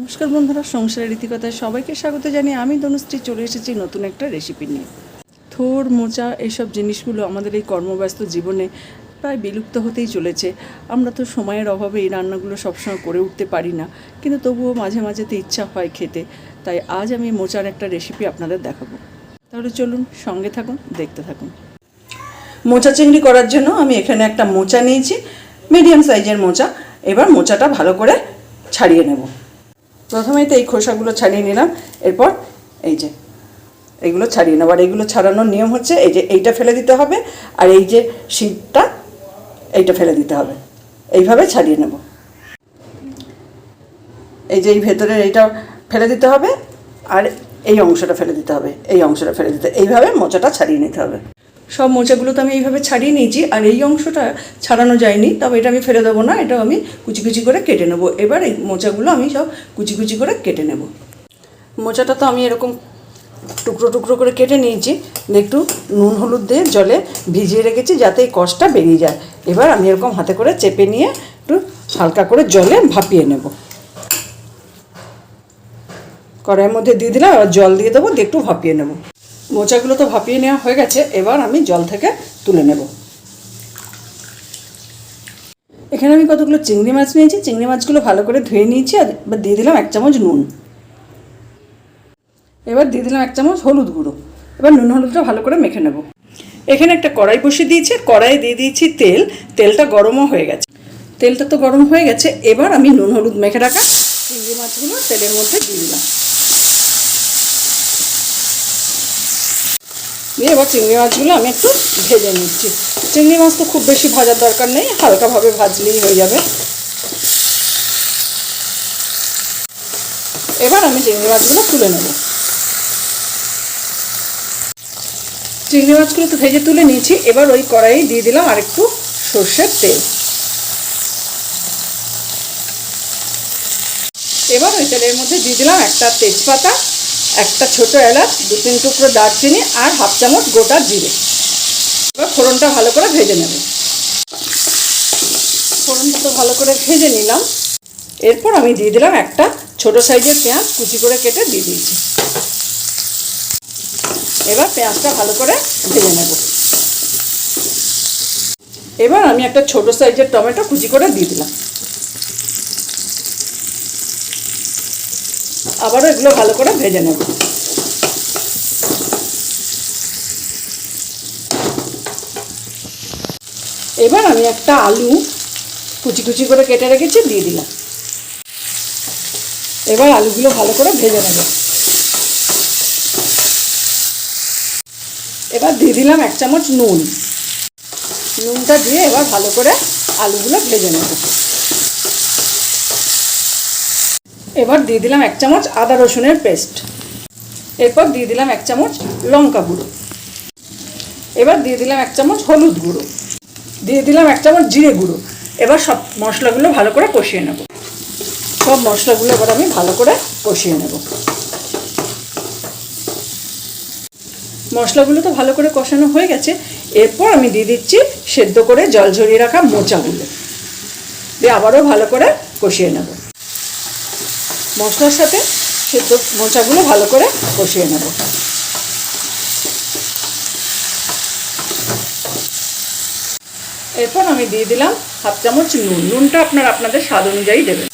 নমস্কার বন্ধুরা, সংসারের রীতিকথায় সবাইকে স্বাগত জানিয়ে আমি তনুশ্রী চলে এসেছি নতুন একটা রেসিপি নিয়ে। থোর, মোচা এইসব জিনিসগুলো আমাদের এই কর্মব্যস্ত জীবনে প্রায় বিলুপ্ত হতেই চলেছে। আমরা তো সময়ের অভাবে এই রান্নাগুলো সবসময় করে উঠতে পারি না, কিন্তু তবুও মাঝে মাঝে তো ইচ্ছা হয় খেতে। তাই আজ আমি মোচার একটা রেসিপি আপনাদের দেখাবো। তাহলে চলুন সঙ্গে থাকুন, দেখতে থাকুন। মোচা চিংড়ি করার জন্য আমি এখানে একটা মোচা নিয়েছি মিডিয়াম সাইজের মোচা। এবার মোচাটা ভালো করে ছাড়িয়ে নেব। প্রথমেই তো এই খোসাগুলো ছাড়িয়ে নিলাম, এরপর এই যে এইগুলো ছাড়িয়ে নেব। আর এইগুলো ছাড়ানোর নিয়ম হচ্ছে এই যে এইটা ফেলে দিতে হবে, আর এই যে শীতটা এইটা ফেলে দিতে হবে। এইভাবে ছাড়িয়ে নেব। এই যে এই ভেতরের এইটা ফেলে দিতে হবে, আর এই অংশটা ফেলে দিতে হবে, এই অংশটা ফেলে দিতে এইভাবে মোচাটা ছাড়িয়ে নিতে হবে। সব মোচাগুলো তো আমি এইভাবে ছাড়িয়ে নিয়েছি, আর এই অংশটা ছাড়ানো যায়নি, তবে এটা আমি ফেলে দেবো না, এটা আমি কুচি কুচি করে কেটে নেব। এবার এই মোচাগুলো আমি সব কুচি কুচি করে কেটে নেব। মোচাটা তো আমি এরকম টুকরো টুকরো করে কেটে নিয়েছি একটু নুন হলুদ দিয়ে জলে ভিজিয়ে রেখেছি যাতে এই কষটা বেরিয়ে যায়। এবার আমি এরকম হাতে করে চেপে নিয়ে একটু হালকা করে জলে ভাপিয়ে নেব। কড়াইয়ের মধ্যে দিয়ে দিলাম, এবার জল দিয়ে দেবো, দিয়ে একটু ভাপিয়ে নেব। মোচাগুলো তো ভাপিয়ে নেওয়া হয়ে গেছে, এবার আমি জল থেকে তুলে নেব। এখানে আমি কতগুলো চিংড়ি মাছ নিয়েছি, চিংড়ি মাছগুলো ভালো করে ধুয়ে নিয়েছি আর এবার দিয়ে দিলাম এক চামচ নুন। এবার দিয়ে দিলাম এক চামচ হলুদ গুঁড়ো। এবার নুন হলুদটা ভালো করে মেখে নেব। এখানে একটা কড়াই বসিয়ে দিয়েছি কড়াই দিয়ে দিয়েছি তেল। তেলটা গরমও হয়ে গেছে। তেলটা তো গরম হয়ে গেছে, এবার আমি নুন হলুদ মেখে রাখা চিংড়ি মাছগুলো তেলের মধ্যে দিয়ে দিলাম। দিয়ে এবার চিংড়ি মাছগুলো আমি একটু ভেজে নিচ্ছি। চিংড়ি মাছ তো খুব বেশি ভাজার দরকার নেই, হালকাভাবে ভাজলেই হয়ে যাবে। এবার আমি চিংড়ি মাছগুলো তুলে নেব। চিংড়ি মাছগুলো তো ভেজে তুলে নিয়েছি, এবার ওই কড়াই দিয়ে দিলাম আর একটু সর্ষের তেল। এবার ওই তেলের মধ্যে দিয়ে দিলাম একটা তেজপাতা একটা ছোট এলাচ, দু, তিন টুকরো দারচিনি আর হাফ চামচ গোটা জিরে। এবার ফোড়নটা ভালো করে ভেজে নেব। ফোড়নটা তো ভালো করে ভেজে নিলাম। এরপর আমি দিয়ে দিলাম একটা ছোট সাইজের পেঁয়াজ, কুচি করে কেটে দিয়ে দিয়েছি। এবার পেঁয়াজটা ভালো করে ভেজে নেব। এবার আমি একটা ছোট সাইজের টমেটো কুচি করে দিয়ে দিলাম। আবারও এগুলো ভালো করে ভেজে নেব। এবার আমি একটা আলু কুচি কুচি করে কেটে রেখেছি, দিয়ে দিলাম। এবার আলুগুলো ভালো করে ভেজে নেব। এবার দিয়ে দিলাম এক চামচ নুন। নুনটা দিয়ে এবার ভালো করে আলুগুলো ভেজে নেব। এবার দিয়ে দিলাম এক চামচ আদা রসুনের পেস্ট। এরপর দিয়ে দিলাম এক চামচ লঙ্কা গুঁড়ো। এবার দিয়ে দিলাম এক চামচ হলুদ গুঁড়ো। দিয়ে দিলাম এক চামচ জিরে গুঁড়ো। এবার সব মশলাগুলো ভালো করে কষিয়ে নেব। সব মশলাগুলো এবার আমি ভালো করে কষিয়ে নেব। মশলাগুলো তো ভালো করে কষানো হয়ে গেছে। এরপর আমি দিয়ে দিচ্ছি সেদ্ধ করে জল ঝরিয়ে রাখা মোচাগুলো। দিয়ে আবারও ভালো করে কষিয়ে নেব। মশলার সাথে সেদ্ধ মোচাগুলো ভালো করে কষিয়ে নেব। এরপর আমি দিয়ে দিলাম হাফ চামচ নুন। নুনটা আপনার আপনাদের স্বাদ অনুযায়ী দেবেন।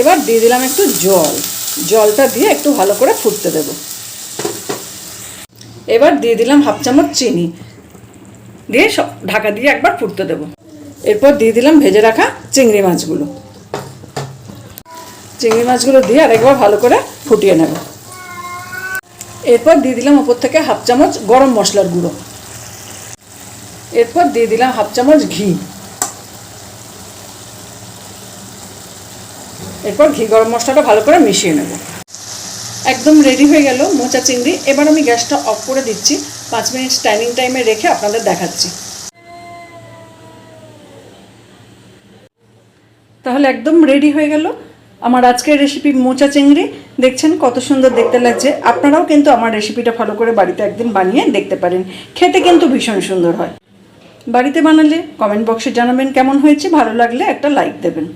এবার দিয়ে দিলাম একটু জল। জলটা দিয়ে একটু ভালো করে ফুটতে দেব। এবার দিয়ে দিলাম হাফ চামচ চিনি। দিয়ে ঢাকা দিয়ে একবার ফুটতে দেব। এরপর দিয়ে দিলাম ভেজে রাখা চিংড়ি মাছগুলো। চিংড়ি মাছগুলো দিয়ে আরেকবার ভালো করে ফুটিয়ে নেব। এরপর দিয়ে দিলাম ওপর থেকে হাফ চামচ গরম মশলার গুঁড়ো। এরপর দিয়ে দিলাম হাফ চামচ ঘি। এরপর ঘি গরম মশলাটা ভালো করে মিশিয়ে নেব। একদম রেডি হয়ে গেল মোচা চিংড়ি। এবার আমি গ্যাসটা অফ করে দিচ্ছি। পাঁচ মিনিট স্ট্যান্ডিং টাইমে রেখে আপনাদের দেখাচ্ছি। তাহলে একদম রেডি হয়ে গেল। আমার আজকের রেসিপি মোচা চিংড়ি। দেখছেন কত সুন্দর দেখতে লাগছে। আপনারাও কিন্তু আমার রেসিপিটা ফলো করে বাড়িতে একদিন বানিয়ে দেখতে পারেন। খেতে কিন্তু ভীষণ সুন্দর হয়। বাড়িতে বানালে কমেন্ট বক্সে জানাবেন কেমন হয়েছে। ভালো লাগলে একটা লাইক দেবেন।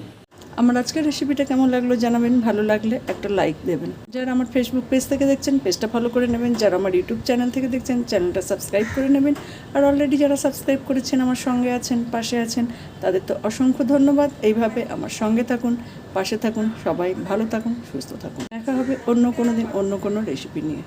আমার আজকের রেসিপিটা কেমন লাগল জানাবেন, ভালো লাগলে একটা লাইক দেবেন। যারা আমার ফেসবুক পেজ থেকে দেখছেন পেজটা ফলো করে নেবেন। যারা আমার ইউটিউব চ্যানেল থেকে দেখছেন চ্যানেলটা সাবস্ক্রাইব করে নেবেন। আর অলরেডি যারা সাবস্ক্রাইব করেছেন, আমার সঙ্গে আছেন, পাশে আছেন, তাদের তো অসংখ্য ধন্যবাদ। এইভাবে আমার সঙ্গে থাকুন, পাশে থাকুন, সবাই ভালো থাকুন, সুস্থ থাকুন। দেখা হবে অন্য কোনো দিন অন্য কোনো রেসিপি নিয়ে।